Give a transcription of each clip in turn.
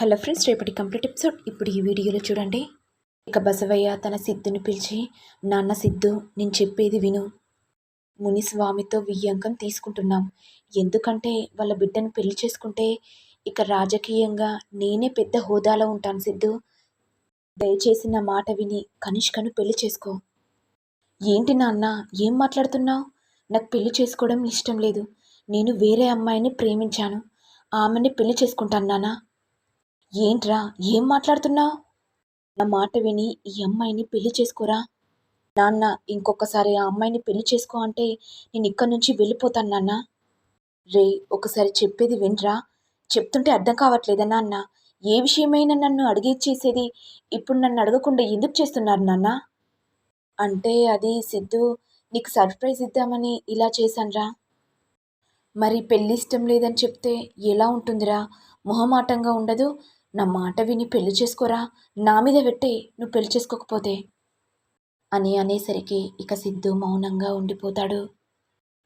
Hello friends రేపటి complete episode. ఇప్పుడు ఈ వీడియోలో చూడండి. ఇక బసవయ్య తన సిద్ధుని పిలిచి నాన్న సిద్ధు నేను చెప్పేది విను. మునిస్వామితో వియ్యంకం తీసుకుంటున్నాం. ఎందుకంటే వాళ్ళ బిడ్డను పెళ్ళి చేసుకుంటే ఇక రాజకీయంగా నేనే పెద్ద హోదాలో ఉంటాను సిద్ధు. దయచేసి నా మాట విని కనిష్కను పెళ్ళి చేసుకో. ఏంటి నాన్న ఏం మాట్లాడుతున్నావు? నాకు పెళ్ళి చేసుకోవడం ఇష్టం లేదు. నేను వేరే అమ్మాయిని ప్రేమించాను. ఆమెని పెళ్ళి చేసుకుంటాను నాన్న. ఏంట్రా? ఏం మాట్లాడుతున్నావు నా మాట విని ఈ అమ్మాయిని పెళ్ళి చేసుకోరా? నాన్న ఇంకొకసారి ఆ అమ్మాయిని పెళ్ళి చేసుకో అంటే నేను ఇక్కడి నుంచి వెళ్ళిపోతాను నాన్న. రే ఒకసారి చెప్పేది వినరా? చెప్తుంటే అర్థం కావట్లేదా నాన్న? ఏ విషయమైనా నన్ను అడిగేచేసేది ఇప్పుడు నన్ను అడగకుండా ఎందుకు చేస్తున్నారు నాన్న? అంటే అది సిద్ధు నీకు సర్ప్రైజ్ ఇద్దామని ఇలా చేశాన్రా. మరి పెళ్ళి ఇష్టం లేదని చెప్తే ఎలా ఉంటుందిరా? మొహమాటంగా ఉండదు? నా మాట విని పెళ్ళి చేసుకోరా? నా మీద పెట్టి నువ్వు పెళ్ళి చేసుకోకపోతే? అని అనేసరికి ఇక సిద్ధు మౌనంగా ఉండిపోతాడు.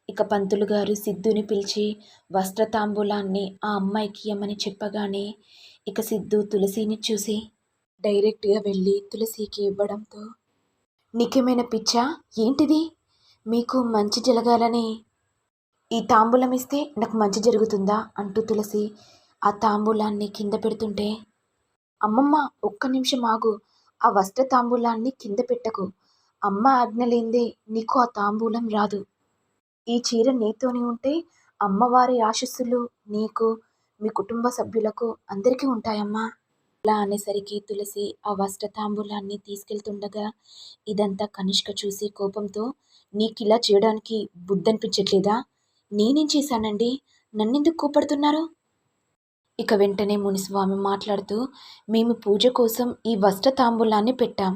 ఇక పంతులు గారు సిద్ధుని పిలిచి వస్త్రతాంబూలాన్ని ఆ అమ్మాయికి ఇమ్మని చెప్పగానే ఇక సిద్ధు తులసిని చూసి డైరెక్ట్గా వెళ్ళి తులసికి ఇవ్వడంతో నిఖ్యమైన పిచ్చా? ఏంటిది? మీకు మంచి జరగాలని ఈ తాంబూలం ఇస్తే నాకు మంచి జరుగుతుందా? అంటూ తులసి ఆ తాంబూలాన్ని కింద పెడుతుంటే అమ్మమ్మ ఒక్క నిమిషం ఆగు. ఆ వస్త్ర తాంబూలాన్ని కింద పెట్టకు. అమ్మ ఆజ్ఞ నీకు ఆ తాంబూలం రాదు. ఈ చీర నీతోనే ఉంటే అమ్మవారి ఆశస్సులు నీకు మీ కుటుంబ సభ్యులకు అందరికీ ఉంటాయమ్మా. అలా అనేసరికి తులసి ఆ వస్త్ర తాంబూలాన్ని తీసుకెళ్తుండగా ఇదంతా కనిష్క చూసి కోపంతో నీకు ఇలా చేయడానికి బుద్ధనిపించట్లేదా? నేనేం చేశానండి? నన్నెందుకు కోపడుతున్నారు? ఇక వెంటనే మునిస్వామి మాట్లాడుతూ మేము పూజ కోసం ఈ వస్త్ర తాంబూలాన్ని పెట్టాం.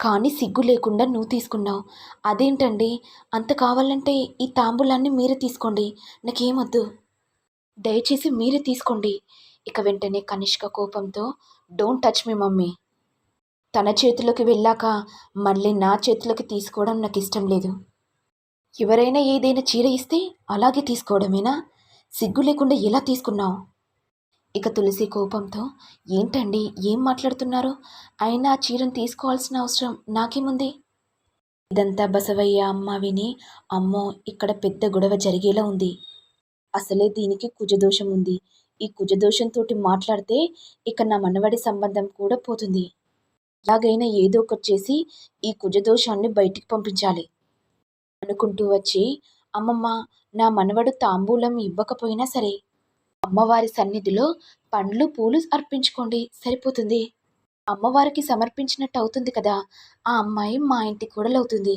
కానీ సిగ్గు లేకుండా నువ్వు తీసుకున్నావు. అదేంటండి? అంత కావాలంటే ఈ తాంబూలాన్ని మీరే తీసుకోండి. నాకేమొద్దు. దయచేసి మీరే తీసుకోండి. ఇక వెంటనే కనిష్క కోపంతో డోంట్ టచ్ మీ మమ్మీ. తన చేతిలోకి వెళ్ళాక మళ్ళీ నా చేతిలోకి తీసుకోవడం నాకు ఇష్టం లేదు. ఎవరైనా ఏదైనా చీర ఇస్తే అలాగే తీసుకోవడమేనా? సిగ్గు లేకుండా ఎలా తీసుకున్నావు? ఇక తులసి కోపంతో ఏంటండి? ఏం మాట్లాడుతున్నారు? అయినా ఆ చీరను తీసుకోవాల్సిన అవసరం నాకేముంది? ఇదంతా బసవయ్య అమ్మ విని అమ్మో ఇక్కడ పెద్ద గొడవ జరిగేలా ఉంది. అసలే దీనికి కుజదోషం ఉంది. ఈ కుజదోషంతో మాట్లాడితే ఇక నా మనవడి సంబంధం కూడా పోతుంది. ఎలాగైనా ఏదో ఒకటి చేసి ఈ కుజదోషాన్ని బయటికి పంపించాలి. అనుకుంటూ వచ్చి అమ్మమ్మ నా మనవడు తాంబూలం ఇవ్వకపోయినా సరే అమ్మవారి సన్నిధిలో పండ్లు పూలు అర్పించుకోండి. సరిపోతుంది. అమ్మవారికి సమర్పించినట్టు అవుతుంది కదా. ఆ అమ్మాయి మా ఇంటి కూడలవుతుంది.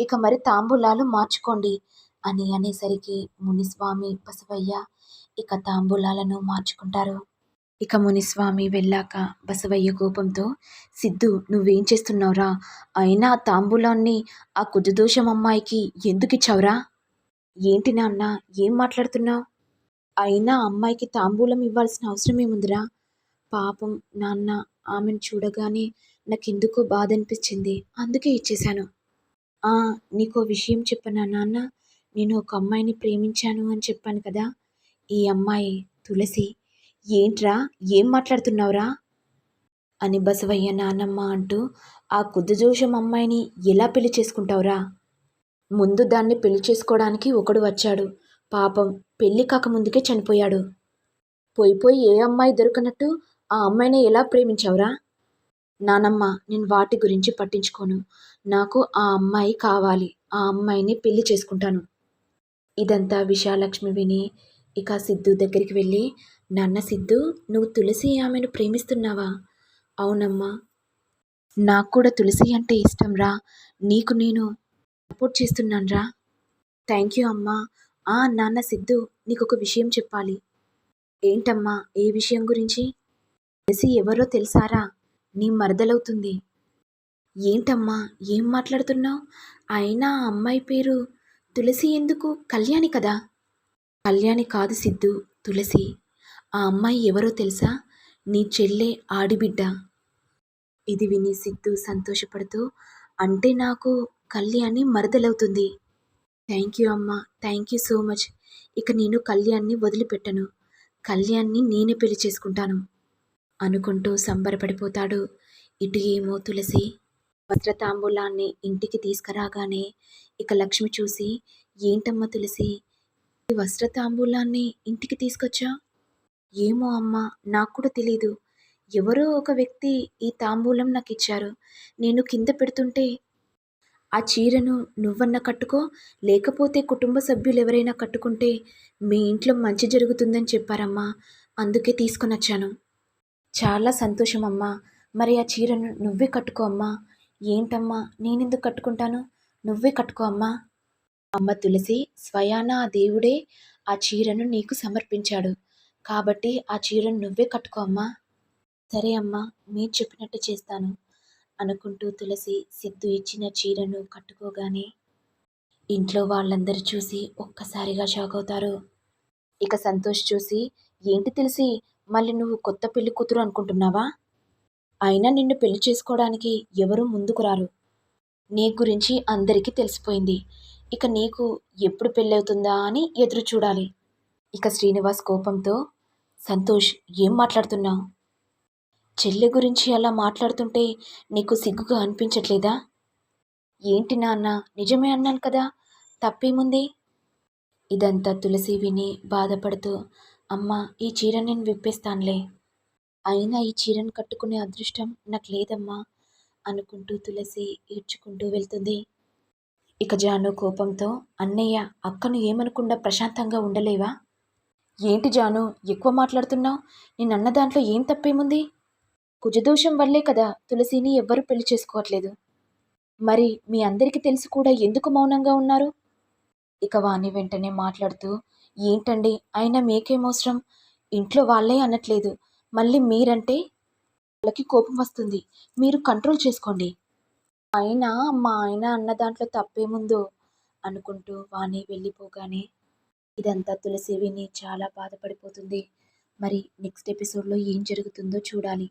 ఇక మరి తాంబూలాలు మార్చుకోండి అని అనేసరికి మునిస్వామి బసవయ్య ఇక తాంబూలాలను మార్చుకుంటారు. ఇక మునిస్వామి వెళ్ళాక బసవయ్య కోపంతో సిద్ధు నువ్వేం చేస్తున్నావురా? అయినా ఆ తాంబూలాన్ని ఆ కుజదోషం అమ్మాయికి ఎందుకు ఇచ్చావురా ఏంటి నాన్న? ఏం మాట్లాడుతున్నావు? అయినా అమ్మాయికి తాంబూలం ఇవ్వాల్సిన అవసరం ఏముందిరా? పాపం నాన్న ఆమెను చూడగానే నాకెందుకో బాధ అనిపించింది అందుకే ఇచ్చేశాను. ఆ నీకో విషయం చెప్పనా నాన్న? నేను ఒక అమ్మాయిని ప్రేమించాను అని చెప్పాను కదా? ఈ అమ్మాయి తులసి. ఏంట్రా? ఏం మాట్లాడుతున్నావురా? అని బసవయ్య నాన్నమ్మ అంటూ ఆ కుద్దజోషం అమ్మాయిని ఎలా పెళ్ళి చేసుకుంటావురా? ముందు దాన్ని పెళ్ళి చేసుకోవడానికి ఒకడు వచ్చాడు. పాపం పెళ్ళి కాకముందుకే చనిపోయాడు. పోయి పోయి ఏ అమ్మాయి దొరకనట్టు ఆ అమ్మాయిని ఎలా ప్రేమించావురా? నానమ్మ నేను వాటి గురించి పట్టించుకోను. నాకు ఆ అమ్మాయి కావాలి. ఆ అమ్మాయిని పెళ్ళి చేసుకుంటాను. ఇదంతా విశాలక్ష్మి విని ఇక సిద్ధు దగ్గరికి వెళ్ళి నాన్న సిద్ధు నువ్వు తులసి ఆమెను ప్రేమిస్తున్నావా? అవునమ్మా. నాకు కూడా తులసి అంటే ఇష్టం రా నీకు నేను సపోర్ట్ చేస్తున్నాను రా థ్యాంక్ యూ అమ్మా. ఆ నాన్న సిద్ధు నీకొక విషయం చెప్పాలి. ఏంటమ్మా ఏ విషయం గురించి? తులసి ఎవరో తెలుసారా? నీ మరదలవుతుంది. ఏంటమ్మా ఏం మాట్లాడుతున్నావు? అయినా ఆ అమ్మాయి పేరు తులసి ఎందుకు? కళ్యాణి కదా? కళ్యాణి కాదు సిద్ధు తులసి. ఆ అమ్మాయి ఎవరో తెలుసా? నీ చెల్లె ఆడిబిడ్డ. ఇది విని సిద్ధు సంతోషపడుతూ అంటే నాకు కళ్యాణి మరదలవుతుంది. థ్యాంక్ యూ అమ్మా. Thank you so much. ఇక నేను కళ్యాణ్ని వదిలిపెట్టను. కళ్యాణ్ని నేనే పెళ్ళి చేసుకుంటాను. అనుకుంటూ సంబరపడిపోతాడు. ఇటు ఏమో తులసి. భద్రతాంబూలాన్ని ఇంటికి తీసుకురాగానే ఇక లక్ష్మి చూసి ఏంటమ్మా తులసి? ఈ వస్త్రతాంబూలాన్ని ఇంటికి తీసుకొచ్చా? ఏమో అమ్మా నాకు కూడా తెలీదు. ఎవరో ఒక వ్యక్తి ఈ తాంబూలం నాకు ఇచ్చారు నేను కింద పెడుతుంటే ఆ చీరను నువ్వన్నా కట్టుకో లేకపోతే కుటుంబ సభ్యులు ఎవరైనా కట్టుకుంటే మీ ఇంట్లో మంచి జరుగుతుందని చెప్పారమ్మా. అందుకే తీసుకొని వచ్చాను చాలా సంతోషం అమ్మా మరి ఆ చీరను నువ్వే కట్టుకో అమ్మా. ఏంటమ్మా? నేనెందుకు కట్టుకుంటాను? నువ్వే కట్టుకో అమ్మా. అమ్మ తులసి స్వయాన ఆ దేవుడే ఆ చీరను నీకు సమర్పించాడు. కాబట్టి ఆ చీరను నువ్వే కట్టుకో అమ్మా. సరే అమ్మా మీరు చెప్పినట్టు చేస్తాను. అనుకుంటూ తులసి సిద్ధు ఇచ్చిన చీరను కట్టుకోగానే ఇంట్లో వాళ్ళందరూ చూసి ఒక్కసారిగా షాక్ అవుతారు. ఇక సంతోష్ చూసి ఏంటి తెలిసి మళ్ళీ నువ్వు కొత్త పెళ్ళి కూతురు అనుకుంటున్నావా? అయినా నిన్ను పెళ్ళి చేసుకోవడానికి ఎవరు ముందుకు రారు. నీ గురించి అందరికీ తెలిసిపోయింది. ఇక నీకు ఎప్పుడు పెళ్ళవుతుందా అని ఎదురు చూడాలి. ఇక శ్రీనివాస్ కోపంతో సంతోష్ ఏం మాట్లాడుతున్నావు? చెల్లె గురించి అలా మాట్లాడుతుంటే నీకు సిగ్గుగా అనిపించట్లేదా? ఏంటి నాన్న నిజమే అన్నాను కదా తప్పేముంది? ఇదంతా తులసి విని బాధపడుతూ అమ్మ ఈ చీర నేను విప్పేస్తానులే. అయినా ఈ చీరను కట్టుకునే అదృష్టం నాకు లేదమ్మా అనుకుంటూ తులసి ఈడ్చుకుంటూ వెళ్తుంది. ఇక జాను కోపంతో అన్నయ్య అక్కను ఏమనకుండా ప్రశాంతంగా ఉండలేవా? ఏంటి జాను ఎక్కువ మాట్లాడుతున్నావు? నేను అన్న దాంట్లో ఏం తప్పేముంది? కుజదోషం వల్లే కదా తులసిని ఎవ్వరూ పెళ్ళి చేసుకోవట్లేదు. మరి మీ అందరికీ తెలిసి కూడా ఎందుకు మౌనంగా ఉన్నారు? ఇక వాణి వెంటనే మాట్లాడుతూ ఏంటండి? అయినా మీకేమవసరం ఇంట్లో వాళ్ళే అనట్లేదు. మళ్ళీ మీరంటే వాళ్ళకి కోపం వస్తుంది. మీరు కంట్రోల్ చేసుకోండి. అయినా మా ఆయన అన్న దాంట్లో తప్పేముందో? అనుకుంటూ వాణి వెళ్ళిపోగానే ఇదంతా తులసి విని చాలా బాధపడిపోతుంది. మరి నెక్స్ట్ ఎపిసోడ్లో ఏం జరుగుతుందో చూడాలి.